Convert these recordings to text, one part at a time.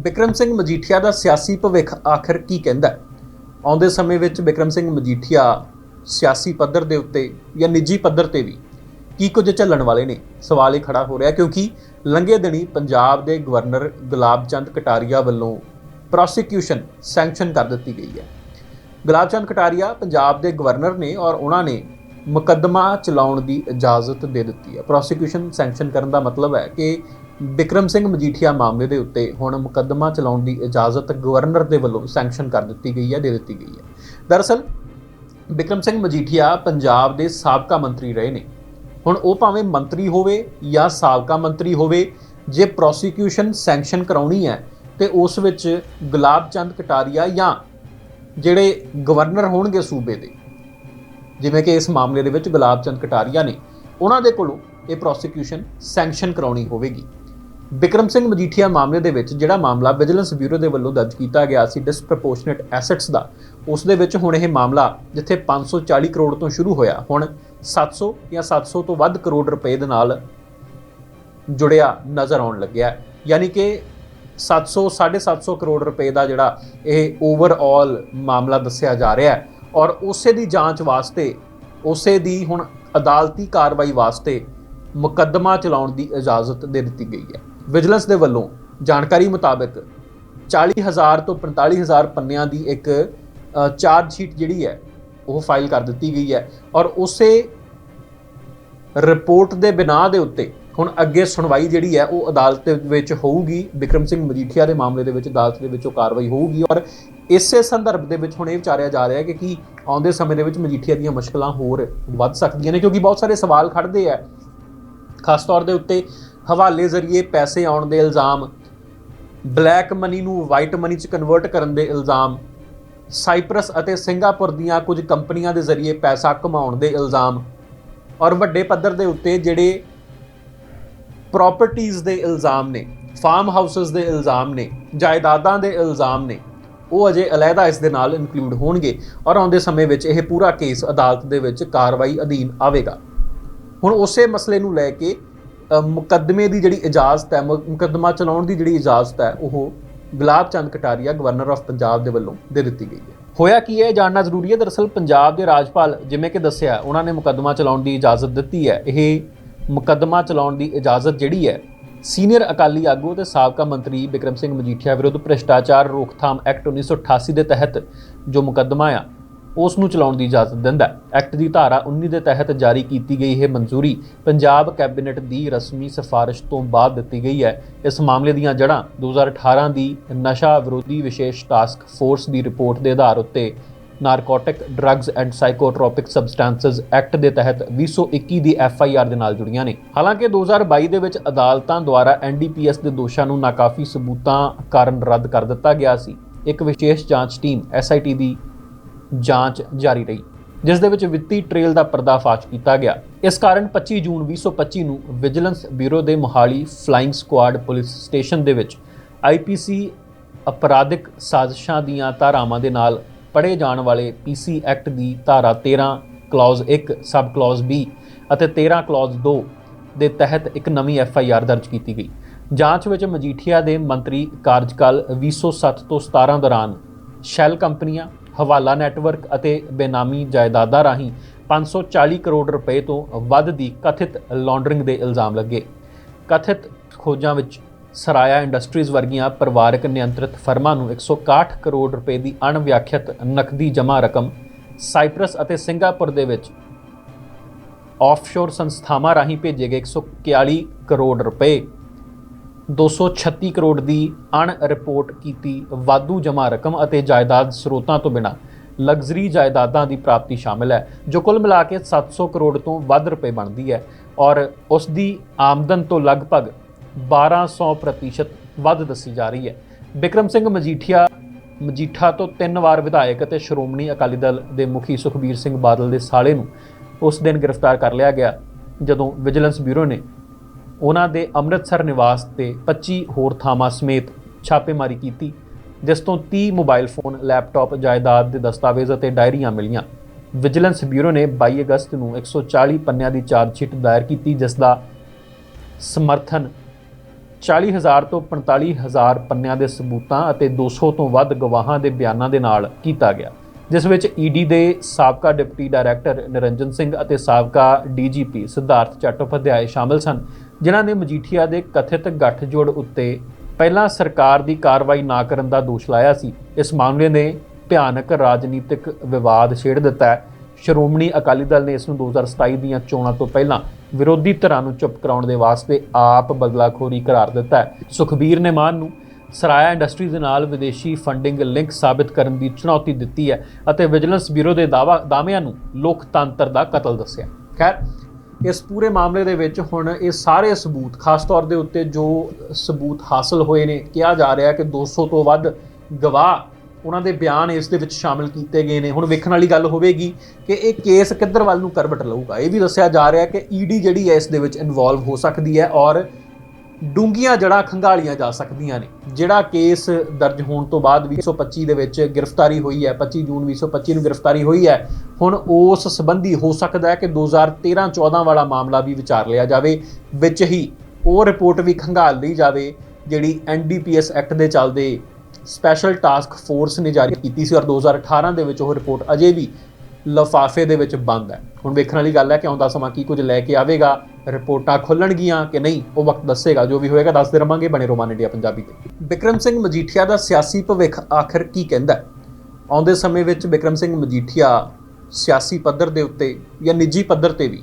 ਬਿਕਰਮ ਸਿੰਘ ਮਜੀਠੀਆ ਦਾ ਸਿਆਸੀ ਭਵਿੱਖ ਆਖਰ ਕੀ ਕਹਿੰਦਾ ਹੈ? ਆਉਂਦੇ ਸਮੇਂ ਵਿੱਚ ਬਿਕਰਮ ਸਿੰਘ ਮਜੀਠੀਆ ਸਿਆਸੀ ਪੱਧਰ ਦੇ ਉੱਤੇ ਜਾਂ ਨਿੱਜੀ ਪੱਧਰ ਤੇ ਵੀ ਕੀ ਕੁਝ ਝੱਲਣ ਵਾਲੇ ਨੇ? ਸਵਾਲ ਇਹ ਖੜਾ ਹੋ ਰਿਹਾ ਕਿਉਂਕਿ ਲੰਘੇ ਦਿਨੀ ਪੰਜਾਬ ਦੇ ਗਵਰਨਰ ਗੁਲਾਬ ਚੰਦ ਕਟਾਰੀਆ ਵੱਲੋਂ ਪ੍ਰੋਸੀਕਿਊਸ਼ਨ ਸੈਂਕਸ਼ਨ ਕਰ ਦਿੱਤੀ ਗਈ ਹੈ। ਗੁਲਾਬ ਚੰਦ ਕਟਾਰੀਆ ਪੰਜਾਬ ਦੇ ਗਵਰਨਰ ਨੇ ਔਰ ਉਹਨਾਂ ਨੇ ਮੁਕੱਦਮਾ ਚਲਾਉਣ ਦੀ ਇਜਾਜ਼ਤ ਦੇ ਦਿੱਤੀ ਹੈ। ਪ੍ਰੋਸੀਕਿਊਸ਼ਨ ਸੈਂਕਸ਼ਨ ਕਰਨ ਦਾ ਮਤਲਬ ਹੈ ਕਿ ਬਿਕਰਮ ਸਿੰਘ ਮਜੀਠੀਆ ਮਾਮਲੇ ਦੇ ਉੱਤੇ ਹੁਣ ਮੁਕੱਦਮਾ ਚਲਾਉਣ ਦੀ ਇਜਾਜ਼ਤ ਗਵਰਨਰ ਦੇ ਵੱਲੋਂ ਸੈਂਕਸ਼ਨ ਕਰ ਦਿੱਤੀ ਗਈ ਹੈ, ਦੇ ਦਿੱਤੀ ਗਈ ਹੈ। ਦਰਅਸਲ, ਬਿਕਰਮ ਸਿੰਘ ਮਜੀਠੀਆ ਪੰਜਾਬ ਦੇ ਸਾਬਕਾ ਮੰਤਰੀ ਰਹੇ ਨੇ। ਹੁਣ ਉਹ ਭਾਵੇਂ ਮੰਤਰੀ ਹੋਵੇ ਜਾਂ ਸਾਬਕਾ ਮੰਤਰੀ ਹੋਵੇ, ਜੇ ਪ੍ਰੋਸੀਕਿਊਸ਼ਨ ਸੈਂਕਸ਼ਨ ਕਰਾਉਣੀ ਹੈ, ਤੇ ਉਸ ਵਿੱਚ ਗੁਲਾਬ ਚੰਦ ਕਟਾਰੀਆ ਜਾਂ ਜਿਹੜੇ ਗਵਰਨਰ ਹੋਣਗੇ ਸੂਬੇ ਦੇ, ਜਿਵੇਂ ਕਿ ਇਸ ਮਾਮਲੇ ਦੇ ਵਿੱਚ ਗੁਲਾਬ ਚੰਦ ਕਟਾਰੀਆ ਨੇ, ਉਹਨਾਂ ਦੇ ਕੋਲੋਂ ਇਹ ਪ੍ਰੋਸੀਕਿਊਸ਼ਨ ਸੈਂਕਸ਼ਨ ਕਰਾਉਣੀ ਹੋਵੇਗੀ। ਬਿਕਰਮ ਸਿੰਘ ਮਜੀਠੀਆ ਮਾਮਲੇ ਦੇ ਵਿੱਚ ਜਿਹੜਾ ਮਾਮਲਾ ਵਿਜੀਲੈਂਸ ਬਿਊਰੋ ਦੇ ਵੱਲੋਂ ਦਰਜ ਕੀਤਾ ਗਿਆ ਸੀ ਡਿਸਪ੍ਰੋਪੋਰਸ਼ਨੇਟ ਐਸੈਟਸ ਦਾ, ਉਸ ਦੇ ਵਿੱਚ ਹੁਣ ਇਹ ਮਾਮਲਾ ਜਿੱਥੇ 540 ਕਰੋੜ ਤੋਂ ਸ਼ੁਰੂ ਹੋਇਆ, ਹੁਣ 700 ਜਾਂ 700 ਤੋਂ ਵੱਧ ਕਰੋੜ ਰੁਪਏ ਦੇ ਨਾਲ ਜੁੜਿਆ ਨਜ਼ਰ ਆਉਣ ਲੱਗਿਆ ਯਾਨੀ ਕਿ 700 750 ਕਰੋੜ ਰੁਪਏ ਦਾ ਜਿਹੜਾ ਇਹ ਓਵਰਆਲ ਮਾਮਲਾ ਦੱਸਿਆ ਜਾ ਰਿਹਾ ਹੈ। ਔਰ ਉਸੇ ਦੀ ਜਾਂਚ ਵਾਸਤੇ, ਉਸੇ ਦੀ ਹੁਣ ਅਦਾਲਤੀ ਕਾਰਵਾਈ ਵਾਸਤੇ ਮੁਕੱਦਮਾ ਚਲਾਉਣ ਦੀ ਇਜਾਜ਼ਤ ਦੇ ਦਿੱਤੀ ਗਈ ਹੈ। ਵਿਜੀਲੈਂਸ ਦੇ ਵੱਲੋਂ ਜਾਣਕਾਰੀ ਮੁਤਾਬਕ 40000 ਤੋਂ 45000 ਪੰਨਿਆਂ ਦੀ ਇੱਕ ਅ, ਚਾਰਜ ਸ਼ੀਟ ਜਿਹੜੀ ਹੈ ਉਹ ਫਾਈਲ ਕਰ ਦਿੱਤੀ ਗਈ ਹੈ ਔਰ ਉਸੇ ਰਿਪੋਰਟ ਦੇ ਬਿਨਾਂ ਦੇ ਉੱਤੇ ਹੁਣ ਅੱਗੇ ਸੁਣਵਾਈ ਜਿਹੜੀ ਹੈ ਉਹ ਅਦਾਲਤ ਦੇ ਵਿੱਚ ਹੋਊਗੀ। ਵਿਕਰਮ ਸਿੰਘ ਮਜੀਠੀਆ ਦੇ ਮਾਮਲੇ ਦੇ ਵਿੱਚ ਅਦਾਲਤ ਦੇ ਵਿੱਚ ਉਹ ਕਾਰਵਾਈ ਹੋਊਗੀ ਔਰ ਇਸੇ ਸੰਦਰਭ ਦੇ ਵਿੱਚ ਹੁਣ ਇਹ ਵਿਚਾਰਿਆ ਜਾ ਰਿਹਾ ਹੈ ਕਿ ਕੀ ਆਉਂਦੇ ਸਮੇਂ ਦੇ ਵਿੱਚ ਮਜੀਠੀਆ ਦੀਆਂ ਮੁਸ਼ਕਲਾਂ ਹੋਰ ਵੱਧ ਸਕਦੀਆਂ ਨੇ ਕਿਉਂਕਿ ਬਹੁਤ ਸਾਰੇ ਸਵਾਲ ਖੜਦੇ ਆ। ਖਾਸ ਤੌਰ ਦੇ ਉੱਤੇ ਹਵਾਲੇ ਜ਼ਰੀਏ ਪੈਸੇ ਆਉਣ ਦੇ ਇਲਜ਼ਾਮ, ਬਲੈਕ ਮਨੀ ਨੂੰ ਵਾਈਟ ਮਨੀ ਚ ਕਨਵਰਟ ਕਰਨ ਦੇ ਇਲਜ਼ਾਮ, ਸਾਈਪਰਸ ਅਤੇ ਸਿੰਗਾਪੁਰ ਦੀਆਂ ਕੁਝ ਕੰਪਨੀਆਂ ਦੇ ਜ਼ਰੀਏ ਪੈਸਾ ਕਮਾਉਣ ਦੇ ਇਲਜ਼ਾਮ ਔਰ ਵੱਡੇ ਪੱਧਰ ਦੇ ਉੱਤੇ ਜਿਹੜੇ ਪ੍ਰਾਪਰਟੀਆਂ ਦੇ ਇਲਜ਼ਾਮ ਨੇ ਫਾਰਮ ਹਾਊਸਸ ਦੇ ਇਲਜ਼ਾਮ ਨੇ, ਜਾਇਦਾਦਾਂ ਦੇ ਇਲਜ਼ਾਮ ਨੇ, ਉਹ ਅਜੇ ਅਲੱਗਾ ਇਸ ਦੇ ਨਾਲ ਇਨਕਲੂਡ ਹੋਣਗੇ ਔਰ ਆਉਂਦੇ ਸਮੇਂ ਵਿੱਚ ਇਹ ਪੂਰਾ ਕੇਸ ਅਦਾਲਤ ਦੇ ਵਿੱਚ ਕਾਰਵਾਈ ਅਧੀਨ ਆਵੇਗਾ। ਹੁਣ ਉਸੇ ਮਸਲੇ ਨੂੰ ਲੈ ਕੇ ਮੁਕੱਦਮੇ ਦੀ ਜਿਹੜੀ ਇਜਾਜ਼ਤ ਹੈ ਮੁਕੱਦਮਾ ਚਲਾਉਣ ਦੀ ਜਿਹੜੀ ਇਜਾਜ਼ਤ ਹੈ, ਉਹ ਗੁਲਾਬ ਚੰਦ ਕਟਾਰੀਆ, ਗਵਰਨਰ ਆਫ ਪੰਜਾਬ ਦੇ ਵੱਲੋਂ ਦੇ ਦਿੱਤੀ ਗਈ ਹੈ। ਹੋਇਆ ਕੀ ਹੈ? ਇਹ ਜਾਣਨਾ ਜ਼ਰੂਰੀ ਹੈ। ਦਰਅਸਲ ਪੰਜਾਬ ਦੇ ਰਾਜਪਾਲ, ਜਿਵੇਂ ਕਿ ਦੱਸਿਆ, ਉਹਨਾਂ ਨੇ ਮੁਕੱਦਮਾ ਚਲਾਉਣ ਦੀ ਇਜਾਜ਼ਤ ਦਿੱਤੀ ਹੈ। ਇਹ ਮੁਕੱਦਮਾ ਚਲਾਉਣ ਦੀ ਇਜਾਜ਼ਤ ਜਿਹੜੀ ਹੈ, ਸੀਨੀਅਰ ਅਕਾਲੀ ਆਗੂ ਤੇ ਸਾਬਕਾ ਮੰਤਰੀ ਬਿਕਰਮ ਸਿੰਘ ਮਜੀਠੀਆ ਵਿਰੁੱਧ ਭ੍ਰਿਸ਼ਟਾਚਾਰ ਰੋਕਥਾਮ ਐਕਟ 1988 ਦੇ ਤਹਿਤ ਜੋ ਮੁਕੱਦਮਾ ਆ ਉਸ ਨੂੰ ਚਲਾਉਣ ਦੀ ਇਜਾਜ਼ਤ ਦਿੰਦਾ ਹੈ। ਐਕਟ ਦੀ ਧਾਰਾ 19 ਦੇ ਤਹਿਤ ਜਾਰੀ ਕੀਤੀ ਗਈ ਇਹ ਮਨਜ਼ੂਰੀ ਪੰਜਾਬ ਕੈਬਨਿਟ ਦੀ ਰਸਮੀ ਸਿਫਾਰਿਸ਼ ਤੋਂ ਬਾਅਦ ਦਿੱਤੀ ਗਈ ਹੈ। ਇਸ ਮਾਮਲੇ ਦੀਆਂ ਜੜ੍ਹਾਂ 2018 ਦੀ ਨਸ਼ਾ ਵਿਰੋਧੀ ਵਿਸ਼ੇਸ਼ ਟਾਸਕ ਫੋਰਸ ਦੀ ਰਿਪੋਰਟ ਦੇ ਆਧਾਰ ਉੱਤੇ narcotic drugs and psychotropic substances act ਦੇ ਤਹਿਤ 2021 ਦੀ ਐਫ ਆਈ ਆਰ ਦੇ ਨਾਲ ਜੁੜੀਆਂ ਨੇ। ਹਾਲਾਂਕਿ 2022 ਦੇ ਵਿੱਚ ਅਦਾਲਤਾਂ ਦੁਆਰਾ ਐਨਡੀਪੀਐਸ ਦੇ ਦੋਸ਼ਾਂ ਨੂੰ ਨਾਕਾਫੀ ਸਬੂਤਾਂ ਕਾਰਨ ਰੱਦ ਕਰ ਦਿੱਤਾ ਗਿਆ ਸੀ। ਇੱਕ ਵਿਸ਼ੇਸ਼ ਜਾਂਚ ਟੀਮ ਐਸਆਈਟੀ ਦੀ ਜਾਂਚ ਜਾਰੀ ਰਹੀ ਜਿਸ ਦੇ ਵਿੱਚ ਵਿੱਤੀ ਟ੍ਰੇਲ ਦਾ ਪਰਦਾਫਾਸ਼ ਕੀਤਾ ਗਿਆ। ਇਸ ਕਾਰਨ 25 ਜੂਨ 2025 ਨੂੰ ਵਿਜੀਲੈਂਸ ਬਿਊਰੋ ਦੇ Mohali flying squad police station ਦੇ ਵਿੱਚ ਆਈਪੀਸੀ ਅਪਰਾਧਿਕ ਸਾਜ਼ਿਸ਼ਾਂ ਦੀਆਂ ਧਾਰਾਵਾਂ ਦੇ ਨਾਲ ਪੜ੍ਹੇ ਜਾਣ ਵਾਲੇ ਪੀਸੀ ਐਕਟ ਦੀ ਧਾਰਾ 13 ਕਲੌਜ਼ 1 ਸਬ ਕਲੌਜ਼ B ਅਤੇ 13 ਕਲੌਜ਼ 2 ਦੇ ਤਹਿਤ ਇੱਕ ਨਵੀਂ ਐਫ ਆਈ ਆਰ ਦਰਜ ਕੀਤੀ ਗਈ। ਜਾਂਚ ਵਿੱਚ ਮਜੀਠੀਆ ਦੇ ਮੰਤਰੀ ਕਾਰਜਕਾਲ 2007 ਤੋਂ 17 ਦੌਰਾਨ ਸ਼ੈਲ ਕੰਪਨੀਆਂ ਹਵਾਲਾ ਨੈਟਵਰਕ ਅਤੇ ਬੇਨਾਮੀ ਜਾਇਦਾਦਾਂ ਰਾਹੀਂ 540 ਕਰੋੜ ਰੁਪਏ ਤੋਂ ਵੱਧ ਦੀ ਕਥਿਤ ਲਾਂਡਰਿੰਗ ਦੇ ਇਲਜ਼ਾਮ ਲੱਗੇ। ਕਥਿਤ ਖੋਜਾਂ ਵਿੱਚ ਸਰਾਇਆ ਇੰਡਸਟਰੀਜ਼ ਵਰਗੀਆਂ ਪਰਿਵਾਰਕ ਨਿਯੰਤਰਿਤ ਫਰਮਾਂ ਨੂੰ 161 ਕਰੋੜ ਰੁਪਏ ਦੀ ਅਣਵਿਆਖਿਅਤ ਨਕਦੀ ਜਮ੍ਹਾਂ ਰਕਮ ਸਾਈਪਰਸ ਅਤੇ ਸਿੰਗਾਪੁਰ ਦੇ ਵਿੱਚ ਆਫਸ਼ੋਰ ਸੰਸਥਾਵਾਂ ਰਾਹੀਂ ਭੇਜੇ ਗਏ 141 ਕਰੋੜ ਰੁਪਏ। 236 ਕਰੋੜ ਦੀ ਅਣ ਰਿਪੋਰਟ ਕੀਤੀ ਵਾਧੂ ਜਮ੍ਹਾਂ ਰਕਮ ਅਤੇ ਜਾਇਦਾਦ ਸਰੋਤਾਂ ਤੋਂ ਬਿਨਾਂ ਲਗਜ਼ਰੀ ਜਾਇਦਾਦਾਂ ਦੀ ਪ੍ਰਾਪਤੀ ਸ਼ਾਮਿਲ ਹੈ, ਜੋ ਕੁੱਲ ਮਿਲਾ ਕੇ 700 ਕਰੋੜ ਤੋਂ ਵੱਧ ਰੁਪਏ ਬਣਦੀ ਹੈ ਔਰ ਉਸ ਦੀ ਆਮਦਨ ਤੋਂ ਲਗਭਗ 1200 ਪ੍ਰਤੀਸ਼ਤ ਵੱਧ ਦੱਸੀ ਜਾ ਰਹੀ ਹੈ। ਬਿਕਰਮ ਸਿੰਘ ਮਜੀਠੀਆ, ਮਜੀਠਾ ਤੋਂ ਤਿੰਨ ਵਾਰ ਵਿਧਾਇਕ ਅਤੇ ਸ਼੍ਰੋਮਣੀ ਅਕਾਲੀ ਦਲ ਦੇ ਮੁਖੀ ਸੁਖਬੀਰ ਸਿੰਘ ਬਾਦਲ ਦੇ ਸਾਲੇ ਨੂੰ ਉਸ ਦਿਨ ਗ੍ਰਿਫਤਾਰ ਕਰ ਲਿਆ ਗਿਆ, ਜਦੋਂ ਵਿਜੀਲੈਂਸ ਬਿਊਰੋ ਨੇ ਉਹਨਾਂ ਦੇ ਅੰਮ੍ਰਿਤਸਰ ਨਿਵਾਸ ਤੇ 25 ਹੋਰ ਥਾਵਾਂ ਸਮੇਤ ਛਾਪੇਮਾਰੀ ਕੀਤੀ, ਜਿਸ ਤੋਂ 30 ਮੋਬਾਈਲ ਫੋਨ, ਲੈਪਟਾਪ, ਜਾਇਦਾਦ ਦੇ ਦਸਤਾਵੇਜ਼ ਅਤੇ ਡਾਇਰੀਆਂ ਮਿਲੀਆਂ। ਵਿਜੀਲੈਂਸ ਬਿਊਰੋ ਨੇ 22 ਅਗਸਤ ਨੂੰ 140 ਪੰਨਿਆਂ ਦੀ ਚਾਰਜ ਸ਼ੀਟ ਦਾਇਰ ਕੀਤੀ, ਜਿਸ ਦਾ ਸਮਰਥਨ 40000 ਤੋਂ 45000 ਪੰਨਿਆਂ ਦੇ ਸਬੂਤਾਂ ਅਤੇ 200 ਤੋਂ ਵੱਧ ਗਵਾਹਾਂ ਦੇ ਬਿਆਨਾਂ ਦੇ ਨਾਲ ਕੀਤਾ ਗਿਆ, ਜਿਸ ਵਿੱਚ ਈਡੀ ਦੇ ਸਾਬਕਾ ਡਿਪਟੀ ਡਾਇਰੈਕਟਰ ਨਿਰੰਜਨ ਸਿੰਘ ਅਤੇ ਸਾਬਕਾ ਡੀਜੀਪੀ ਸਿਧਾਰਥ ਚੱਟੋਪਾਧਿਆਏ ਸ਼ਾਮਲ ਸਨ। ਜਿਨ੍ਹਾਂ ਨੇ ਮਜੀਠੀਆ ਦੇ ਕਥਿਤ ਗੱਠਜੋੜ ਉੱਤੇ ਪਹਿਲਾਂ ਸਰਕਾਰ ਦੀ ਕਾਰਵਾਈ ਨਾ ਕਰਨ ਦਾ ਦੋਸ਼ ਲਾਇਆ ਸੀ। ਇਸ ਮਾਮਲੇ ਨੇ ਭਿਆਨਕ ਰਾਜਨੀਤਿਕ ਵਿਵਾਦ ਛੇੜ ਦਿੱਤਾ ਹੈ। ਸ਼੍ਰੋਮਣੀ ਅਕਾਲੀ ਦਲ ਨੇ ਇਸ ਨੂੰ 2027 ਦੀਆਂ ਚੋਣਾਂ ਤੋਂ ਪਹਿਲਾਂ ਵਿਰੋਧੀ ਧਿਰਾਂ ਨੂੰ ਚੁੱਪ ਕਰਾਉਣ ਦੇ ਵਾਸਤੇ ਆਪ ਬਦਲਾਖੋਰੀ ਕਰਾਰ ਦਿੱਤਾ ਹੈ। ਸੁਖਬੀਰ ਨੇ ਮਾਨ ਨੂੰ ਸਰਾਇਆ ਇੰਡਸਟਰੀ ਦੇ ਨਾਲ ਵਿਦੇਸ਼ੀ ਫੰਡਿੰਗ ਲਿੰਕ ਸਾਬਿਤ ਕਰਨ ਦੀ ਚੁਣੌਤੀ ਦਿੱਤੀ ਹੈ ਅਤੇ ਵਿਜੀਲੈਂਸ ਬਿਊਰੋ ਦੇ ਦਾਅਵਾ ਦਾਅਵਿਆਂ ਨੂੰ ਲੋਕਤੰਤਰ ਦਾ ਕਤਲ ਦੱਸਿਆ ਖੈਰ ਇਸ ਪੂਰੇ ਮਾਮਲੇ ਦੇ ਵਿੱਚ ਹੁਣ ਇਹ ਸਾਰੇ ਸਬੂਤ, ਖਾਸ ਤੌਰ ਦੇ ਉੱਤੇ ਜੋ ਸਬੂਤ ਹਾਸਲ ਹੋਏ ਨੇ, ਕਿਹਾ ਜਾ ਰਿਹਾ ਕਿ 200 ਤੋਂ ਵੱਧ ਗਵਾਹ ਉਹਨਾਂ ਦੇ ਬਿਆਨ ਇਸ ਦੇ ਵਿੱਚ ਸ਼ਾਮਿਲ ਕੀਤੇ ਗਏ ਨੇ। ਹੁਣ ਵੇਖਣ ਵਾਲੀ ਗੱਲ ਹੋਵੇਗੀ ਕਿ ਇਹ ਕੇਸ ਕਿੱਧਰ ਵੱਲ ਨੂੰ ਕਰਵਟ ਲਊਗਾ। ਇਹ ਵੀ ਦੱਸਿਆ ਜਾ ਰਿਹਾ ਕਿ ਈਡੀ ਜਿਹੜੀ ਹੈ ਇਸ ਦੇ ਵਿੱਚ ਇਨਵੋਲਵ ਹੋ ਸਕਦੀ ਹੈ ਔਰ ਡੂੰਗੀਆਂ ਜੜਾਂ ਖੰਗਾਲੀਆਂ ਜਾ ਸਕਦੀਆਂ ਨੇ, ਜਿਹੜਾ ਕੇਸ ਦਰਜ ਹੋਣ ਤੋਂ ਬਾਅਦ 2025 ਦੇ ਵਿੱਚ ਗ੍ਰਿਫਤਾਰੀ ਹੋਈ ਹੈ 25 ਜੂਨ 2025 ਨੂੰ ਗ੍ਰਿਫਤਾਰੀ ਹੋਈ ਹੈ, ਹੁਣ ਉਸ ਸੰਬੰਧੀ ਹੋ ਸਕਦਾ ਹੈ ਕਿ 2013-14 ਵਾਲਾ ਮਾਮਲਾ ਵੀ ਵਿਚਾਰ ਲਿਆ ਜਾਵੇ, ਵਿੱਚ ਹੀ ਉਹ ਰਿਪੋਰਟ ਵੀ ਖੰਗਾਲ ਲਈ ਜਾਵੇ, ਜਿਹੜੀ ਐਨਡੀਪੀਐਸ ਐਕਟ ਦੇ ਚੱਲਦੇ ਸਪੈਸ਼ਲ ਟਾਸਕ ਫੋਰਸ ਨੇ ਜਾਰੀ ਕੀਤੀ ਸੀ ਔਰ 2018 ਦੇ ਵਿੱਚ ਉਹ ਰਿਪੋਰਟ ਅਜੇ ਵੀ ਲਫਾਫੇ ਦੇ ਵਿੱਚ ਬੰਦ ਹੈ। ਹੁਣ ਵੇਖਣ ਵਾਲੀ ਗੱਲ ਹੈ ਕਿ ਆਉਂਦਾ ਸਮਾਂ ਕੀ ਕੁਝ ਲੈ ਕੇ ਆਵੇਗਾ, ਰਿਪੋਰਟਾਂ ਖੁੱਲਣਗੀਆਂ ਕਿ ਨਹੀਂ, ਉਹ ਵਕਤ ਦੱਸੇਗਾ। ਜੋ ਵੀ ਹੋਏਗਾ, ਦੱਸਦੇ ਰਵਾਂਗੇ ਬਣੇ ਰੋਮਾਨ ਇੰਡੀਆ ਪੰਜਾਬੀ ਤੇ। ਵਿਕਰਮ ਸਿੰਘ ਮਜੀਠੀਆ ਦਾ ਸਿਆਸੀ ਭਵਿੱਖ ਆਖਰ ਕੀ ਕਹਿੰਦਾ ਹੈ? ਆਉਂਦੇ ਸਮੇਂ ਵਿੱਚ ਵਿਕਰਮ ਸਿੰਘ ਮਜੀਠੀਆ ਸਿਆਸੀ ਪੱਧਰ ਦੇ ਉੱਤੇ ਜਾਂ ਨਿੱਜੀ ਪੱਧਰ ਤੇ ਵੀ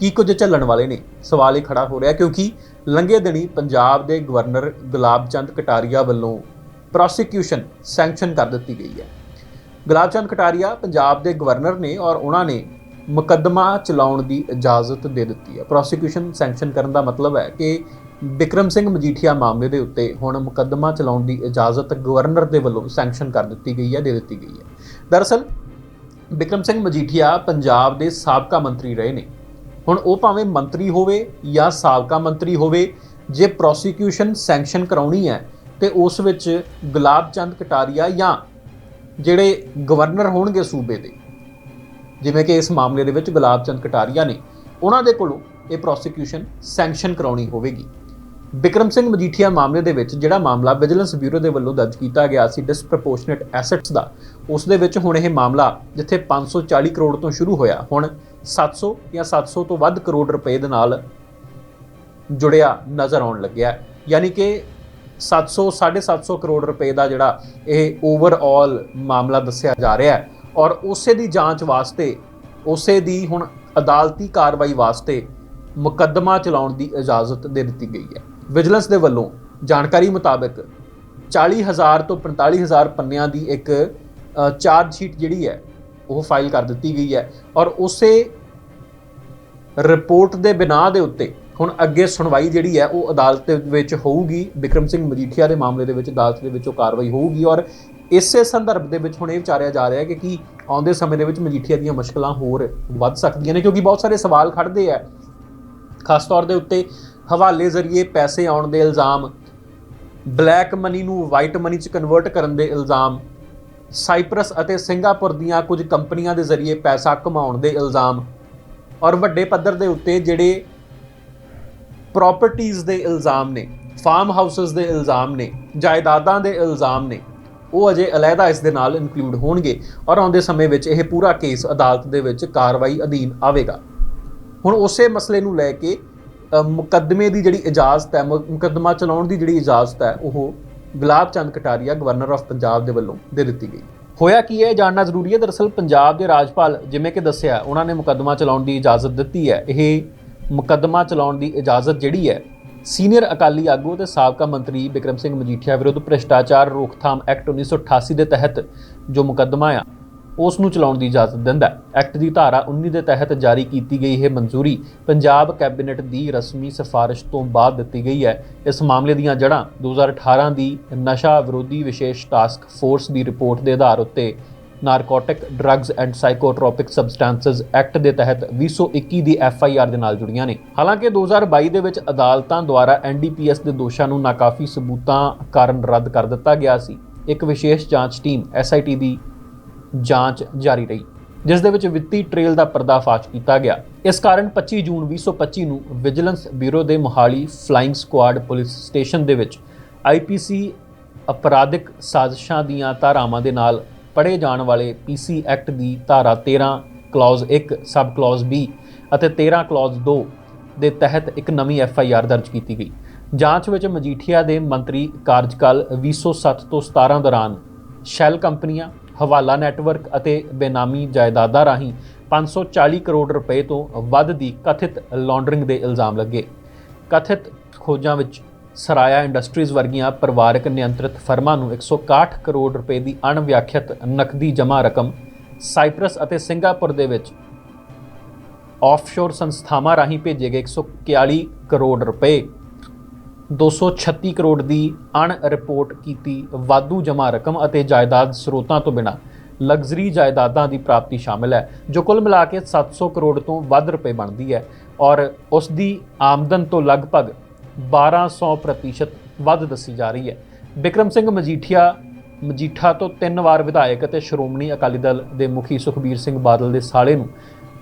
ਕੀ ਕੁਝ ਝੱਲਣ ਵਾਲੇ ਨੇ? ਸਵਾਲ ਇਹ ਖੜਾ ਹੋ ਰਿਹਾ ਕਿਉਂਕਿ ਲੰਘੇ ਦਿਨੀ ਪੰਜਾਬ ਦੇ ਗਵਰਨਰ ਗੁਲਾਬ ਚੰਦ ਕਟਾਰੀਆ ਵੱਲੋਂ ਪ੍ਰੋਸੀਕਿਊਸ਼ਨ ਸੈਂਕਸ਼ਨ ਕਰ ਦਿੱਤੀ ਗਈ ਹੈ। ਗੁਲਾਬ ਚੰਦ ਕਟਾਰੀਆ ਪੰਜਾਬ ਦੇ ਗਵਰਨਰ ਨੇ ਔਰ ਉਹਨਾਂ ਨੇ ਮੁਕੱਦਮਾ ਚਲਾਉਣ ਦੀ ਇਜਾਜ਼ਤ ਦੇ ਦਿੱਤੀ ਹੈ। ਪ੍ਰੋਸੀਕਿਊਸ਼ਨ ਸੈਂਕਸ਼ਨ ਕਰਨ ਦਾ ਮਤਲਬ ਹੈ ਕਿ ਬਿਕਰਮ ਸਿੰਘ ਮਜੀਠੀਆ ਮਾਮਲੇ ਦੇ ਉੱਤੇ ਹੁਣ ਮੁਕੱਦਮਾ ਚਲਾਉਣ ਦੀ ਇਜਾਜ਼ਤ ਗਵਰਨਰ ਦੇ ਵੱਲੋਂ ਸੈਂਕਸ਼ਨ ਕਰ ਦਿੱਤੀ ਗਈ ਹੈ, ਦੇ ਦਿੱਤੀ ਗਈ ਹੈ। ਦਰਅਸਲ, ਬਿਕਰਮ ਸਿੰਘ ਮਜੀਠੀਆ ਪੰਜਾਬ ਦੇ ਸਾਬਕਾ ਮੰਤਰੀ ਰਹੇ ਨੇ। ਹੁਣ ਉਹ ਭਾਵੇਂ ਮੰਤਰੀ ਹੋਵੇ ਜਾਂ ਸਾਬਕਾ ਮੰਤਰੀ ਹੋਵੇ, ਜੇ ਪ੍ਰੋਸੀਕਿਊਸ਼ਨ ਸੈਂਕਸ਼ਨ ਕਰਾਉਣੀ ਹੈ ਤੇ ਉਸ ਵਿੱਚ ਗੁਲਾਬ ਚੰਦ ਕਟਾਰੀਆ ਜਾਂ ਜਿਹੜੇ ਗਵਰਨਰ ਹੋਣਗੇ ਸੂਬੇ ਦੇ, ਜਿਵੇਂ ਕਿ ਇਸ ਮਾਮਲੇ ਦੇ ਵਿੱਚ ਗੁਲਾਬ ਚੰਦ ਕਟਾਰੀਆ ਨੇ, ਉਹਨਾਂ ਦੇ ਕੋਲੋਂ ਇਹ ਪ੍ਰੋਸੀਕਿਊਸ਼ਨ ਸੈਂਕਸ਼ਨ ਕਰਾਉਣੀ ਹੋਵੇਗੀ। ਵਿਕਰਮ ਸਿੰਘ ਮਜੀਠੀਆ ਮਾਮਲੇ ਦੇ ਵਿੱਚ ਜਿਹੜਾ ਮਾਮਲਾ ਵਿਜੀਲੈਂਸ ਬਿਊਰੋ ਦੇ ਵੱਲੋਂ ਦਰਜ ਕੀਤਾ ਗਿਆ ਸੀ ਡਿਸਪ੍ਰੋਪੋਰਸ਼ਨੇਟ ਐਸੈਟਸ ਦਾ, ਉਸ ਦੇ ਵਿੱਚ ਹੁਣ ਇਹ ਮਾਮਲਾ ਜਿੱਥੇ 540 ਕਰੋੜ ਤੋਂ ਸ਼ੁਰੂ ਹੋਇਆ, ਹੁਣ 700 ਜਾਂ 700 ਤੋਂ ਵੱਧ ਕਰੋੜ ਰੁਪਏ ਦੇ ਨਾਲ ਜੁੜਿਆ ਨਜ਼ਰ ਆਉਣ ਲੱਗਿਆ। ਯਾਨੀ ਕਿ 700 750 ਕਰੋੜ ਰੁਪਏ ਦਾ ਜਿਹੜਾ ਇਹ ਓਵਰਆਲ ਮਾਮਲਾ ਦੱਸਿਆ ਜਾ ਰਿਹਾ ਹੈ। ਔਰ ਉਸੇ ਦੀ ਜਾਂਚ ਵਾਸਤੇ ਉਸੇ ਦੀ ਹੁਣ ਅਦਾਲਤੀ ਕਾਰਵਾਈ ਵਾਸਤੇ ਮੁਕੱਦਮਾ ਚਲਾਉਣ ਦੀ ਇਜਾਜ਼ਤ ਦੇ ਦਿੱਤੀ ਗਈ ਹੈ। ਵਿਜੀਲੈਂਸ ਦੇ ਵੱਲੋਂ ਜਾਣਕਾਰੀ ਮੁਤਾਬਕ 40000 ਤੋਂ 45000 ਪੰਨਿਆਂ ਦੀ ਇੱਕ ਅ, ਚਾਰਜ ਸ਼ੀਟ ਜਿਹੜੀ ਹੈ ਉਹ ਫਾਈਲ ਕਰ ਦਿੱਤੀ ਗਈ ਹੈ। ਔਰ ਉਸੇ ਰਿਪੋਰਟ ਦੇ ਬਿਨਾਂ ਦੇ ਉੱਤੇ ਹੁਣ ਅੱਗੇ ਸੁਣਵਾਈ ਜਿਹੜੀ ਹੈ, ਉਹ ਅਦਾਲਤ ਦੇ ਵਿੱਚ ਹੋਊਗੀ। ਵਿਕਰਮ ਸਿੰਘ ਮਜੀਠੀਆ ਦੇ ਮਾਮਲੇ ਦੇ ਵਿੱਚ ਅਦਾਲਤ ਦੇ ਵਿੱਚ ਉਹ ਕਾਰਵਾਈ ਹੋਊਗੀ ਔਰ ਇਸੇ ਸੰਦਰਭ ਦੇ ਵਿੱਚ ਹੁਣ ਇਹ ਵਿਚਾਰਿਆ ਜਾ ਰਿਹਾ ਹੈ ਕਿ ਕੀ ਆਉਂਦੇ ਸਮੇਂ ਦੇ ਵਿੱਚ ਮਜੀਠੀਆ ਦੀਆਂ ਮੁਸ਼ਕਲਾਂ ਹੋਰ ਵੱਧ ਸਕਦੀਆਂ ਨੇ, ਕਿਉਂਕਿ ਬਹੁਤ ਸਾਰੇ ਸਵਾਲ ਖੜਦੇ ਆ। ਖਾਸ ਤੌਰ ਦੇ ਉੱਤੇ ਹਵਾਲੇ ਜ਼ਰੀਏ ਪੈਸੇ ਆਉਣ ਦੇ ਇਲਜ਼ਾਮ, ਬਲੈਕ ਮਨੀ ਨੂੰ ਵਾਈਟ ਮਨੀ ਚ ਕਨਵਰਟ ਕਰਨ ਦੇ ਇਲਜ਼ਾਮ, ਸਾਈਪਰਸ ਅਤੇ ਸਿੰਗਾਪੁਰ ਦੀਆਂ ਕੁਝ ਕੰਪਨੀਆਂ ਦੇ ਜ਼ਰੀਏ ਪੈਸਾ ਕਮਾਉਣ ਦੇ ਇਲਜ਼ਾਮ ਔਰ ਵੱਡੇ ਪੱਧਰ ਦੇ ਉੱਤੇ ਜਿਹੜੇ ਪ੍ਰਾਪਰਟੀਆਂ ਦੇ ਇਲਜ਼ਾਮ ਨੇ ਫਾਰਮ ਹਾਊਸਸ ਦੇ ਇਲਜ਼ਾਮ ਨੇ, ਜਾਇਦਾਦਾਂ ਦੇ ਇਲਜ਼ਾਮ ਨੇ, ਉਹ ਅਜੇ ਅਲੱਗਾ ਇਸ ਦੇ ਨਾਲ ਇਨਕਲੂਡ ਹੋਣਗੇ ਔਰ ਆਉਂਦੇ ਸਮੇਂ ਵਿੱਚ ਇਹ ਪੂਰਾ ਕੇਸ ਅਦਾਲਤ ਦੇ ਵਿੱਚ ਕਾਰਵਾਈ ਅਧੀਨ ਆਵੇਗਾ। ਹੁਣ ਉਸੇ ਮਸਲੇ ਨੂੰ ਲੈ ਕੇ ਮੁਕੱਦਮੇ ਦੀ ਜਿਹੜੀ ਇਜਾਜ਼ਤ ਹੈ ਮੁਕੱਦਮਾ ਚਲਾਉਣ ਦੀ ਜਿਹੜੀ ਇਜਾਜ਼ਤ ਹੈ, ਉਹ ਗੁਲਾਬ ਚੰਦ ਕਟਾਰੀਆ, ਗਵਰਨਰ ਆਫ ਪੰਜਾਬ ਦੇ ਵੱਲੋਂ ਦੇ ਦਿੱਤੀ ਗਈ। ਹੋਇਆ ਕੀ ਹੈ? ਇਹ ਜਾਣਨਾ ਜ਼ਰੂਰੀ ਹੈ। ਦਰਅਸਲ ਪੰਜਾਬ ਦੇ ਰਾਜਪਾਲ, ਜਿਵੇਂ ਕਿ ਦੱਸਿਆ, ਉਹਨਾਂ ਨੇ ਮੁਕੱਦਮਾ ਚਲਾਉਣ ਦੀ ਇਜਾਜ਼ਤ ਦਿੱਤੀ ਹੈ। ਇਹ ਮੁਕੱਦਮਾ ਚਲਾਉਣ ਦੀ ਇਜਾਜ਼ਤ ਜਿਹੜੀ ਹੈ, ਸੀਨੀਅਰ ਅਕਾਲੀ ਆਗੂ ਤੇ ਸਾਬਕਾ ਮੰਤਰੀ ਬਿਕਰਮ ਸਿੰਘ ਮਜੀਠੀਆ ਵਿਰੁੱਧ ਭ੍ਰਿਸ਼ਟਾਚਾਰ ਰੋਕਥਾਮ ਐਕਟ 1988 ਦੇ ਤਹਿਤ ਜੋ ਮੁਕੱਦਮਾ ਆ, ਉਸ ਨੂੰ ਚਲਾਉਣ ਦੀ ਇਜਾਜ਼ਤ ਦਿੰਦਾ ਹੈ। ਐਕਟ ਦੀ ਧਾਰਾ 19 ਦੇ ਤਹਿਤ ਜਾਰੀ ਕੀਤੀ ਗਈ ਇਹ ਮਨਜ਼ੂਰੀ ਪੰਜਾਬ ਕੈਬਨਿਟ ਦੀ ਰਸਮੀ ਸਿਫਾਰਿਸ਼ ਤੋਂ ਬਾਅਦ ਦਿੱਤੀ ਗਈ ਹੈ। ਇਸ ਮਾਮਲੇ ਦੀਆਂ ਜੜ੍ਹਾਂ 2018 ਦੀ ਨਸ਼ਾ ਵਿਰੋਧੀ ਵਿਸ਼ੇਸ਼ ਟਾਸਕ ਫੋਰਸ ਦੀ ਰਿਪੋਰਟ ਦੇ ਆਧਾਰ ਉੱਤੇ narcotic drugs and psychotropic substances act ਦੇ ਤਹਿਤ 2021 ਦੀ ਐਫ ਆਈ ਆਰ ਦੇ ਨਾਲ ਜੁੜੀਆਂ ਨੇ। ਹਾਲਾਂਕਿ 2022 ਦੇ ਵਿੱਚ ਅਦਾਲਤਾਂ ਦੁਆਰਾ ਐੱਨ ਡੀ ਪੀ ਐਨਡੀਪੀਐਸ ਦੇ ਦੋਸ਼ਾਂ ਨੂੰ ਨਾਕਾਫੀ ਸਬੂਤਾਂ ਕਾਰਨ ਰੱਦ ਕਰ ਦਿੱਤਾ ਗਿਆ ਸੀ। ਇੱਕ ਵਿਸ਼ੇਸ਼ ਜਾਂਚ ਟੀਮ ਐਸ ਆਈ ਟੀ ਦੀ ਜਾਂਚ ਜਾਰੀ ਰਹੀ, ਜਿਸ ਦੇ ਵਿੱਚ ਵਿੱਤੀ ਟ੍ਰੇਲ ਦਾ ਪਰਦਾਫਾਸ਼ ਕੀਤਾ ਗਿਆ। ਇਸ ਕਾਰਨ 25 ਜੂਨ 2025 ਨੂੰ ਵਿਜੀਲੈਂਸ ਬਿਊਰੋ ਦੇ Mohali flying squad police station ਦੇ ਵਿੱਚ ਆਈਪੀਸੀ ਅਪਰਾਧਿਕ ਸਾਜ਼ਿਸ਼ਾਂ ਦੀਆਂ ਧਾਰਾਵਾਂ ਦੇ ਨਾਲ ਪੜ੍ਹੇ ਜਾਣ ਵਾਲੇ ਪੀਸੀ ਐਕਟ ਦੀ ਧਾਰਾ 13 ਕਲੌਜ਼ 1 ਸਬ ਕਲੌਜ਼ B ਅਤੇ 13 ਕਲੌਜ਼ 2 ਦੇ ਤਹਿਤ ਇੱਕ ਨਵੀਂ ਐਫ ਆਈ ਆਰ ਦਰਜ ਕੀਤੀ ਗਈ। ਜਾਂਚ ਵਿੱਚ ਮਜੀਠੀਆ ਦੇ ਮੰਤਰੀ ਕਾਰਜਕਾਲ 2007 ਤੋਂ 17 ਦੌਰਾਨ ਸ਼ੈਲ ਕੰਪਨੀਆਂ, ਹਵਾਲਾ ਨੈਟਵਰਕ ਅਤੇ ਬੇਨਾਮੀ ਜਾਇਦਾਦਾਂ ਰਾਹੀਂ 540 ਕਰੋੜ ਰੁਪਏ ਤੋਂ ਵੱਧ ਦੀ ਕਥਿਤ ਲਾਂਡਰਿੰਗ ਦੇ ਇਲਜ਼ਾਮ ਲੱਗੇ। ਕਥਿਤ ਖੋਜਾਂ ਵਿੱਚ ਸਰਾਇਆ ਇੰਡਸਟਰੀਜ਼ ਵਰਗੀਆਂ ਪਰਿਵਾਰਕ ਨਿਯੰਤਰਿਤ ਫਰਮਾਂ ਨੂੰ 161 ਕਰੋੜ ਰੁਪਏ ਦੀ ਅਣਵਿਆਖਿਅਤ ਨਕਦੀ ਜਮ੍ਹਾਂ ਰਕਮ ਸਾਈਪ੍ਰਸ ਅਤੇ ਸਿੰਗਾਪੁਰ ਦੇ ਵਿੱਚ ਆਫਸ਼ੋਰ ਸੰਸਥਾਵਾਂ ਰਾਹੀਂ ਭੇਜੇ ਗਏ 141 ਕਰੋੜ ਰੁਪਏ। 236 ਕਰੋੜ ਦੀ ਅਣ ਰਿਪੋਰਟ ਕੀਤੀ ਵਾਧੂ ਜਮ੍ਹਾਂ ਰਕਮ ਅਤੇ ਜਾਇਦਾਦ ਸਰੋਤਾਂ ਤੋਂ ਬਿਨਾਂ ਲਗਜ਼ਰੀ ਜਾਇਦਾਦਾਂ ਦੀ ਪ੍ਰਾਪਤੀ ਸ਼ਾਮਿਲ ਹੈ, ਜੋ ਕੁੱਲ ਮਿਲਾ ਕੇ 700 ਕਰੋੜ ਤੋਂ ਵੱਧ ਰੁਪਏ ਬਣਦੀ ਹੈ ਔਰ ਉਸ ਦੀ ਆਮਦਨ ਤੋਂ ਲਗਭਗ 1200 ਪ੍ਰਤੀਸ਼ਤ ਵੱਧ ਦੱਸੀ ਜਾ ਰਹੀ ਹੈ। ਬਿਕਰਮ ਸਿੰਘ ਮਜੀਠੀਆ, ਮਜੀਠਾ ਤੋਂ ਤਿੰਨ ਵਾਰ ਵਿਧਾਇਕ ਅਤੇ ਸ਼੍ਰੋਮਣੀ ਅਕਾਲੀ ਦਲ ਦੇ ਮੁਖੀ ਸੁਖਬੀਰ ਸਿੰਘ ਬਾਦਲ ਦੇ ਸਾਲੇ ਨੂੰ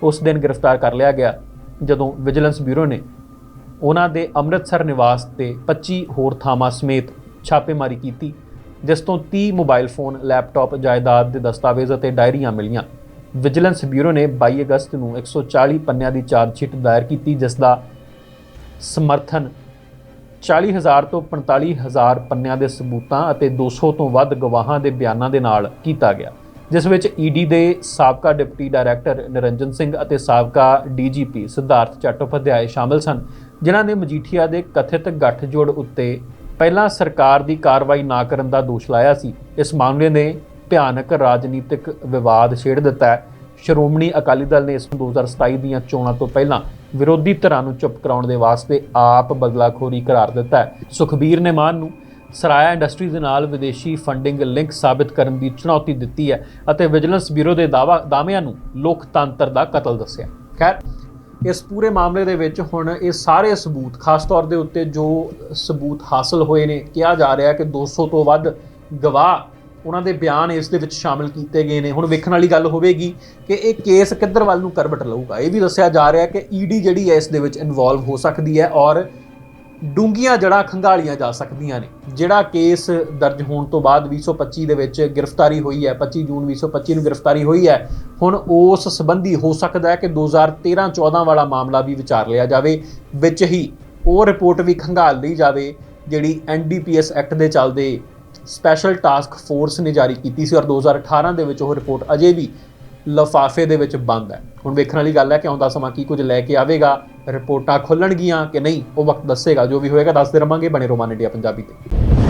ਉਸ ਦਿਨ ਗ੍ਰਿਫਤਾਰ ਕਰ ਲਿਆ ਗਿਆ, ਜਦੋਂ ਵਿਜੀਲੈਂਸ ਬਿਊਰੋ ਨੇ ਉਹਨਾਂ ਦੇ ਅੰਮ੍ਰਿਤਸਰ ਨਿਵਾਸ ਤੇ 25 ਹੋਰ ਥਾਵਾਂ ਸਮੇਤ ਛਾਪੇਮਾਰੀ ਕੀਤੀ, ਜਿਸ ਤੋਂ 30 ਮੋਬਾਈਲ ਫੋਨ, ਲੈਪਟਾਪ, ਜਾਇਦਾਦ ਦੇ ਦਸਤਾਵੇਜ਼ ਅਤੇ ਡਾਇਰੀਆਂ ਮਿਲੀਆਂ। ਵਿਜੀਲੈਂਸ ਬਿਊਰੋ ਨੇ 22 ਅਗਸਤ ਨੂੰ 140 ਪੰਨਿਆਂ ਦੀ ਚਾਰਜ ਸ਼ੀਟ ਦਾਇਰ ਕੀਤੀ, ਜਿਸ ਦਾ ਸਮਰਥਨ 40000 ਤੋਂ 45000 ਪੰਨਿਆਂ ਦੇ ਸਬੂਤਾਂ ਅਤੇ 200 ਤੋਂ ਵੱਧ ਗਵਾਹਾਂ ਦੇ ਬਿਆਨਾਂ ਦੇ ਨਾਲ ਕੀਤਾ ਗਿਆ, ਜਿਸ ਵਿੱਚ ਈਡੀ ਦੇ ਸਾਬਕਾ ਡਿਪਟੀ ਡਾਇਰੈਕਟਰ ਨਿਰੰਜਨ ਸਿੰਘ ਅਤੇ ਸਾਬਕਾ ਡੀਜੀਪੀ ਸਿਧਾਰਥ ਚੱਟੋਪਾਧਿਆਏ ਸ਼ਾਮਲ ਸਨ, ਜਿਨ੍ਹਾਂ ਨੇ ਮਜੀਠੀਆ ਦੇ ਕਥਿਤ ਗੱਠਜੋੜ ਉੱਤੇ ਪਹਿਲਾਂ ਸਰਕਾਰ ਦੀ ਕਾਰਵਾਈ ਨਾ ਕਰਨ ਦਾ ਦੋਸ਼ ਲਾਇਆ ਸੀ। ਇਸ ਮਾਮਲੇ ਨੇ ਭਿਆਨਕ ਰਾਜਨੀਤਿਕ ਵਿਵਾਦ ਛੇੜ ਦਿੱਤਾ ਹੈ। ਸ਼੍ਰੋਮਣੀ ਅਕਾਲੀ ਦਲ ਨੇ ਇਸ ਨੂੰ 2027 ਦੀਆਂ ਚੋਣਾਂ ਤੋਂ ਪਹਿਲਾਂ ਵਿਰੋਧੀ ਧਿਰਾਂ ਨੂੰ ਚੁੱਪ ਕਰਾਉਣ ਦੇ ਵਾਸਤੇ ਆਪ ਬਦਲਾਖੋਰੀ ਕਰਾਰ ਦਿੱਤਾ ਹੈ। ਸੁਖਬੀਰ ਨੇ ਮਾਨ ਨੂੰ ਸਰਾਇਆ ਇੰਡਸਟਰੀ ਦੇ ਨਾਲ ਵਿਦੇਸ਼ੀ ਫੰਡਿੰਗ ਲਿੰਕ ਸਾਬਿਤ ਕਰਨ ਦੀ ਚੁਣੌਤੀ ਦਿੱਤੀ ਹੈ ਅਤੇ ਵਿਜੀਲੈਂਸ ਬਿਊਰੋ ਦੇ ਦਾਅਵਾ ਦਾਅਵਿਆਂ ਨੂੰ ਲੋਕਤੰਤਰ ਦਾ ਕਤਲ ਦੱਸਿਆ। ਖੈਰ, ਇਸ ਪੂਰੇ ਮਾਮਲੇ ਦੇ ਵਿੱਚ ਹੁਣ ਇਹ ਸਾਰੇ ਸਬੂਤ, ਖਾਸ ਤੌਰ ਦੇ ਉੱਤੇ ਜੋ ਸਬੂਤ ਹਾਸਲ ਹੋਏ ਨੇ, ਕਿਹਾ ਜਾ ਰਿਹਾ ਕਿ 200 ਤੋਂ ਵੱਧ ਗਵਾਹ ਉਹਨਾਂ ਦੇ ਬਿਆਨ ਇਸ ਦੇ ਵਿੱਚ ਸ਼ਾਮਿਲ ਕੀਤੇ ਗਏ ਨੇ। ਹੁਣ ਵੇਖਣ ਵਾਲੀ ਗੱਲ ਹੋਵੇਗੀ ਕਿ ਇਹ ਕੇਸ ਕਿੱਧਰ ਵੱਲ ਨੂੰ ਕਰਵਟ ਲਊਗਾ। ਇਹ ਵੀ ਦੱਸਿਆ ਜਾ ਰਿਹਾ ਕਿ ਈਡੀ ਜਿਹੜੀ ਹੈ ਇਸ ਦੇ ਵਿੱਚ ਇਨਵੋਲਵ ਹੋ ਸਕਦੀ ਹੈ ਔਰ ਡੂੰਗੀਆਂ ਜੜਾਂ ਖੰਗਾਲੀਆਂ ਜਾ ਸਕਦੀਆਂ ਨੇ। ਜਿਹੜਾ ਕੇਸ ਦਰਜ ਹੋਣ ਤੋਂ ਬਾਅਦ 2025 ਦੇ ਵਿੱਚ ਗ੍ਰਿਫਤਾਰੀ ਹੋਈ ਹੈ 25 ਜੂਨ 2025 ਨੂੰ ਗ੍ਰਿਫਤਾਰੀ ਹੋਈ ਹੈ, ਹੁਣ ਉਸ ਸੰਬੰਧੀ ਹੋ ਸਕਦਾ ਹੈ ਕਿ 2013-14 ਵਾਲਾ ਮਾਮਲਾ ਵੀ ਵਿਚਾਰ ਲਿਆ ਜਾਵੇ, ਵਿੱਚ ਹੀ ਉਹ ਰਿਪੋਰਟ ਵੀ ਖੰਗਾਲ ਲਈ ਜਾਵੇ, ਜਿਹੜੀ ਐਨਡੀਪੀਐਸ ਐਕਟ ਦੇ ਚੱਲਦੇ ਸਪੈਸ਼ਲ ਟਾਸਕ ਫੋਰਸ ਨੇ ਜਾਰੀ ਕੀਤੀ ਸੀ ਔਰ 2018 ਦੇ ਵਿੱਚ ਉਹ ਰਿਪੋਰਟ ਅਜੇ ਵੀ ਲਫਾਫੇ ਦੇ ਵਿੱਚ ਬੰਦ ਹੈ। ਹੁਣ ਵੇਖਣ ਵਾਲੀ ਗੱਲ ਹੈ ਕਿ ਆਉਂਦਾ ਸਮਾਂ ਕੀ ਕੁਝ ਲੈ ਕੇ ਆਵੇਗਾ, ਰਿਪੋਰਟਾਂ ਖੁੱਲਣਗੀਆਂ ਕਿ ਨਹੀਂ, ਉਹ ਵਕਤ ਦੱਸੇਗਾ। ਜੋ ਵੀ ਹੋਏਗਾ, ਦੱਸਦੇ ਰਵਾਂਗੇ। ਬਣੇ ਰੋਮਾਨ ਇੰਡੀਆ ਪੰਜਾਬੀ ਤੇ।